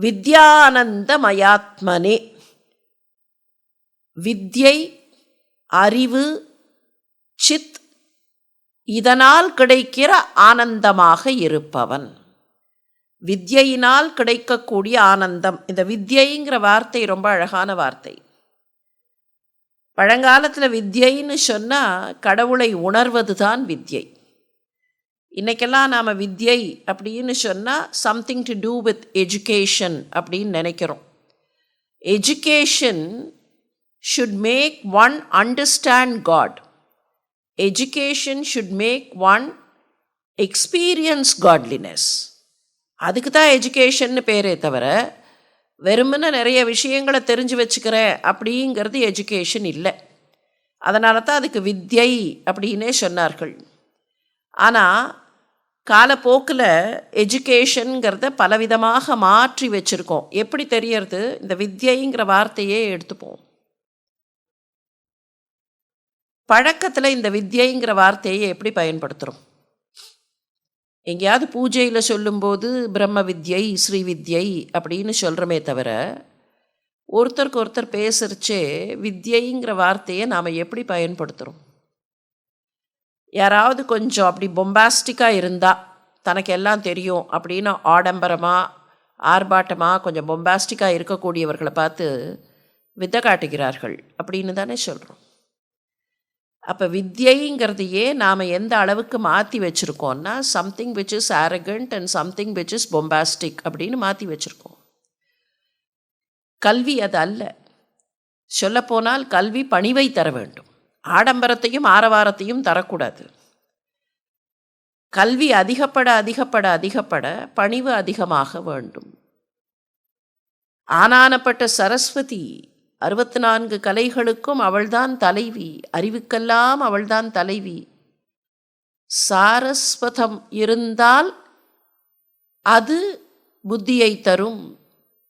வித்யானந்தமயாத்மனே. வித்யை அறிவு சித் இதனால் கிடைக்கிற ஆனந்தமாக இருப்பவன். வித்யினால் கிடைக்கக்கூடிய ஆனந்தம். இந்த வித்யைங்கிற வார்த்தை ரொம்ப அழகான வார்த்தை. பழங்காலத்தில் வித்யைன்னு சொன்னால் கடவுளை உணர்வது தான் வித்யை. இன்றைக்கெல்லாம் நாம் வித்யை அப்படின்னு சொன்னால் something to do with education அப்படின்னு நினைக்கிறோம். Education should make one understand god education should make one experience godliness அதுக்கு தான் எஜுகேஷன்னு பேரே தவிர வெறுமனே நிறைய விஷயங்களை தெரிஞ்சு வச்சுக்கிறேன் அப்படிங்கிறது எஜுகேஷன் இல்லை. அதனால தான் அதுக்கு வித்யை அப்படின்னே சொன்னார்கள். ஆனால் காலப்போக்கில் எஜுகேஷனுங்கிறத பலவிதமாக மாற்றி வச்சுருக்கோம். எப்படி தெரியறது? இந்த வித்யைங்கிற வார்த்தையே எடுத்துப்போம். பழக்கத்தில் இந்த வித்யைங்கிற வார்த்தையை எப்படி பயன்படுத்துகிறோம் எங்கேயாவது பூஜையில் சொல்லும்போது பிரம்ம வித்யை ஸ்ரீ வித்யை அப்படின்னு சொல்கிறோமே தவிர ஒருத்தருக்கு ஒருத்தர் பேசுகிறச்சே வித்யைங்கிற வார்த்தையை நாம் எப்படி பயன்படுத்துகிறோம் யாராவது கொஞ்சம் அப்படி பொம்பாஸ்டிக்காக இருந்தால் தனக்கு எல்லாம் தெரியும் அப்படின்னு ஆடம்பரமாக ஆர்ப்பாட்டமாக கொஞ்சம் பொம்பாஸ்டிக்காக இருக்கக்கூடியவர்களை பார்த்து வித்தை காட்டுகிறார்கள் அப்படின்னு தானே சொல்கிறோம் அப்போ வித்யைங்கிறதையே நாம் எந்த அளவுக்கு மாற்றி வச்சுருக்கோம்னா something which is arrogant and something which is bombastic அப்படின்னு மாற்றி வச்சுருக்கோம். கல்வி அது அல்ல. சொல்லப்போனால் கல்வி பணிவை தர வேண்டும். ஆடம்பரத்தையும் ஆரவாரத்தையும் தரக்கூடாது. கல்வி அதிகப்பட அதிகப்பட அதிகப்பட பணிவு அதிகமாக வேண்டும். ஆனானப்பட்ட சரஸ்வதி அறுபத்தி நான்கு கலைகளுக்கும் அவள்தான் தலைவி அறிவுக்கெல்லாம் அவள்தான் தலைவி. சாரஸ்வதம் இருந்தால் அது புத்தியை தரும்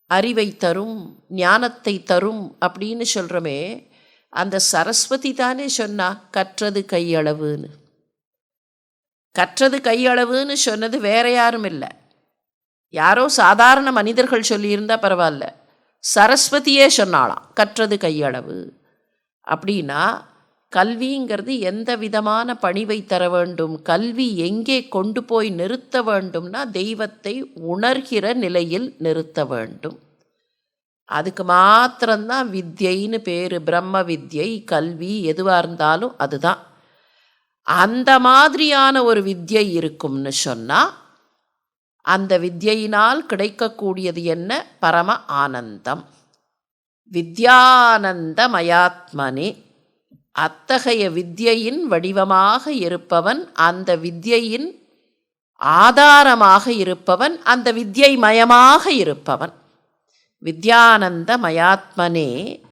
அறிவை தரும் ஞானத்தை தரும் அப்படின்னு சொல்கிறோமே அந்த சரஸ்வதி தானே சொன்னா கற்றது கையளவுன்னு. கற்றது கையளவுன்னு சொன்னது வேற யாரும் இல்லை. யாரோ சாதாரண மனிதர்கள் சொல்லியிருந்தால் பரவாயில்ல. சரஸ்வதியே சொன்னாலாம் கற்றது கையளவு. அப்படின்னா கல்விங்கிறது எந்த விதமான பணிவை தர வேண்டும் கல்வி எங்கே கொண்டு போய் நிறுத்த வேண்டும்னா தெய்வத்தை உணர்கிற நிலையில் நிறுத்த வேண்டும். அதுக்கு மாத்திரம்தான் வித்யைன்னு பேர். பிரம்ம வித்யை கல்வி எதுவாக இருந்தாலும் அதுதான். அந்த மாதிரியான ஒரு வித்யை இருக்கும்னு சொன்னால் அந்த வித்யினால் கிடைக்கக்கூடியது என்ன? பரம ஆனந்தம். வித்யானந்தமயாத்மனே அத்தகைய வித்யின் வடிவமாக இருப்பவன் அந்த வித்யின் ஆதாரமாக இருப்பவன் அந்த வித்யை மயமாக இருப்பவன். வித்யானந்த மயாத்மனே